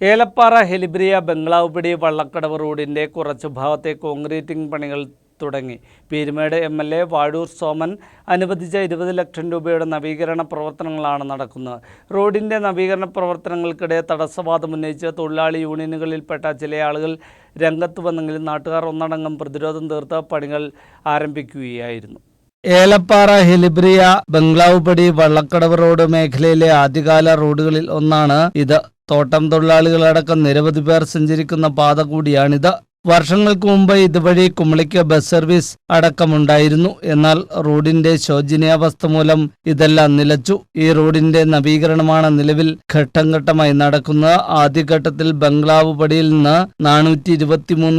ഏലപ്പാറ ഹെലിബ്രിയ ബംഗ്ലാവുപിടി വള്ളക്കടവ് റോഡിന്റെ കുറച്ചു ഭാഗത്തെ കോൺക്രീറ്റിംഗ് പണികൾ തുടങ്ങി. Peermade M L A Vazhoor Soman അനുവദിച്ച ഇരുപത് ലക്ഷം രൂപയുടെ നവീകരണ പ്രവർത്തനങ്ങളാണ് നടക്കുന്നത്. റോഡിന്റെ നവീകരണ പ്രവർത്തനങ്ങൾക്കിടെ തടസ്സവാദം ഉന്നയിച്ച് തൊഴിലാളി യൂണിയനുകളിൽപ്പെട്ട ചില ആളുകൾ രംഗത്ത് വന്നെങ്കിലും നാട്ടുകാർ ഒന്നടങ്കം പ്രതിരോധം തീർത്ത് പണികൾ ആരംഭിക്കുകയായിരുന്നു. ഏലപ്പാറ ഹെലിബ്രിയ ബംഗ്ലാവുപടി വള്ളക്കടവ് റോഡ് മേഖലയിലെ ആദ്യകാല റോഡുകളിൽ ഒന്നാണ് ഇത്. തോട്ടം തൊഴിലാളികളടക്കം നിരവധി പേർ സഞ്ചരിക്കുന്ന പാത കൂടിയാണിത്. വർഷങ്ങൾക്ക് മുമ്പ് ഇതുവഴി കുമളിക്ക് ബസ് സർവീസ് അടക്കമുണ്ടായിരുന്നു. എന്നാൽ റോഡിന്റെ ശോചനീയാവസ്ഥ മൂലം ഇതെല്ലാം നിലച്ചു. ഈ റോഡിന്റെ നവീകരണമാണ് നിലവിൽ ഘട്ടം ഘട്ടമായി നടക്കുന്നത്. ആദ്യഘട്ടത്തിൽ ബംഗ്ലാവ് പടിയിൽ നിന്ന് നാനൂറ്റി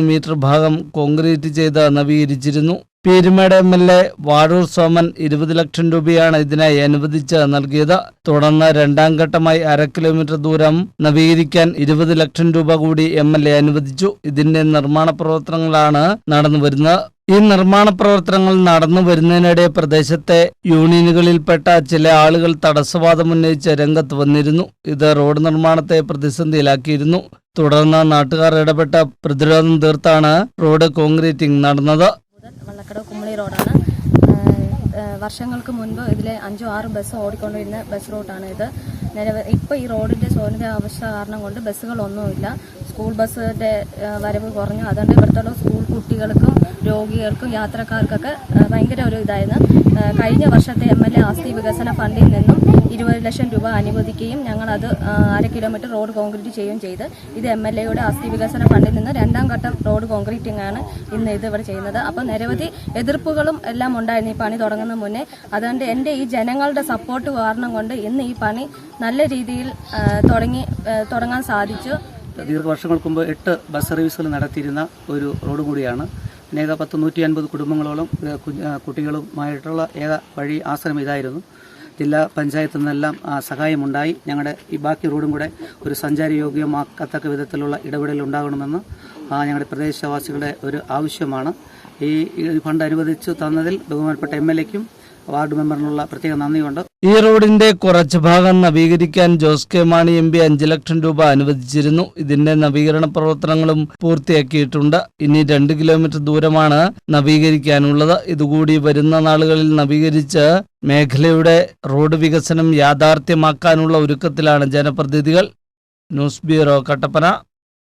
മീറ്റർ ഭാഗം കോൺക്രീറ്റ് ചെയ്ത് നവീകരിച്ചിരുന്നു. Peermade M L A Vazhoor Soman ഇരുപത് ലക്ഷം രൂപയാണ് ഇതിനായി അനുവദിച്ച് നൽകിയത്. തുടർന്ന് രണ്ടാം ഘട്ടമായി അര കിലോമീറ്റർ ദൂരം നവീകരിക്കാൻ ഇരുപത് ലക്ഷം രൂപ കൂടി എം എൽ എ അനുവദിച്ചു. ഇതിന്റെ നിർമ്മാണ പ്രവർത്തനങ്ങളാണ് നടന്നു വരുന്നത്. ഈ നിർമ്മാണ പ്രവർത്തനങ്ങൾ നടന്നു വരുന്നതിനിടെ പ്രദേശത്തെ യൂണിയനുകളിൽപ്പെട്ട ചില ആളുകൾ തടസ്സവാദം ഉന്നയിച്ച് രംഗത്ത് വന്നിരുന്നു. ഇത് റോഡ് നിർമ്മാണത്തെ പ്രതിസന്ധിയിലാക്കിയിരുന്നു. തുടർന്ന് നാട്ടുകാർ ഇടപെട്ട പ്രതിരോധം തീർത്താണ് റോഡ് കോൺക്രീറ്റിംഗ് നടന്നത്. വള്ളക്കടവ് കുമളി റോഡാണ്. വർഷങ്ങൾക്ക് മുൻപ് ഇതിലെ അഞ്ചോ ആറ് ബസ് ഓടിക്കൊണ്ടിരുന്ന ബസ് റൂട്ടാണ് ഇത്. നിലവിൽ ഇപ്പോൾ ഈ റോഡിന്റെ അവസ്ഥ കാരണം കൊണ്ട് ബസ്സുകളൊന്നുമില്ല. സ്കൂൾ ബസ്സിന്റെ വരവ് കുറഞ്ഞു. അതുകൊണ്ട് ഇവിടുത്തെ സ്കൂൾ കുട്ടികൾക്കും രോഗികൾക്കും യാത്രക്കാർക്കൊക്കെ ഭയങ്കര ഒരു ഇതായിരുന്നു. കഴിഞ്ഞ വർഷത്തെ എം എൽ എ ആസ്തി വികസന ഫണ്ടിൽ നിന്നും ഇരുപത് ലക്ഷം രൂപ അനുവദിക്കുകയും ഞങ്ങളത് അര കിലോമീറ്റർ റോഡ് കോൺക്രീറ്റ് ചെയ്യുകയും ചെയ്ത്. ഇത് എം എൽ എയുടെ ആസ്തി വികസന ഫണ്ടിൽ നിന്ന് രണ്ടാം ഘട്ടം റോഡ് കോൺക്രീറ്റിംഗ് ആണ് ഇന്ന് ഇത് ഇവിടെ ചെയ്യുന്നത്. അപ്പോൾ നിരവധി എതിർപ്പുകളും എല്ലാം ഉണ്ടായിരുന്നു ഈ പണി തുടങ്ങുന്ന മുന്നേ. അതുകൊണ്ട് എന്റെ ഈ ജനങ്ങളുടെ സപ്പോർട്ട് കാരണം കൊണ്ട് ഇന്ന് ഈ പണി നല്ല രീതിയിൽ തുടങ്ങി തുടങ്ങാൻ സാധിച്ചു. ദീർഘവർഷങ്ങൾക്ക് മുമ്പ് എട്ട് ബസ് സർവീസുകൾ നടത്തിയിരുന്ന ഒരു റോഡ് കൂടിയാണ്. അനേക പത്ത് നൂറ്റി അൻപത് കുടുംബങ്ങളോളം കുട്ടികളുമായിട്ടുള്ള ഏക വഴി ആശ്രമം ഇതായിരുന്നു. ജില്ലാ പഞ്ചായത്തിൽ നിന്നെല്ലാം സഹായമുണ്ടായി. ഞങ്ങളുടെ ഈ ബാക്കി റോഡും കൂടെ ഒരു സഞ്ചാരയോഗ്യമാക്കത്തക്ക വിധത്തിലുള്ള ഇടപെടൽ ഉണ്ടാകണമെന്ന് ഞങ്ങളുടെ പ്രദേശവാസികളുടെ ഒരു ആവശ്യമാണ്. ഈ ഫണ്ട് അനുവദിച്ചു തന്നതിൽ ബഹുമാനപ്പെട്ട എം എൽ എക്കും വാർഡ് മെമ്പറിനുള്ള പ്രത്യേക നന്ദിയുണ്ട്. ഈ റോഡിന്റെ കുറച്ച് ഭാഗം നവീകരിക്കാൻ Jose K Mani M P അഞ്ച് ലക്ഷം രൂപ അനുവദിച്ചിരുന്നു. ഇതിന്റെ നവീകരണ പ്രവർത്തനങ്ങളും പൂർത്തിയാക്കിയിട്ടുണ്ട്. ഇനി രണ്ട് കിലോമീറ്റർ ദൂരമാണ് നവീകരിക്കാനുള്ളത്. ഇതുകൂടി വരുന്ന നാളുകളിൽ നവീകരിച്ച് മേഖലയുടെ റോഡ് വികസനം യാഥാർത്ഥ്യമാക്കാനുള്ള ഒരുക്കത്തിലാണ് ജനപ്രതിനിധികൾ. News bureau Kattappana.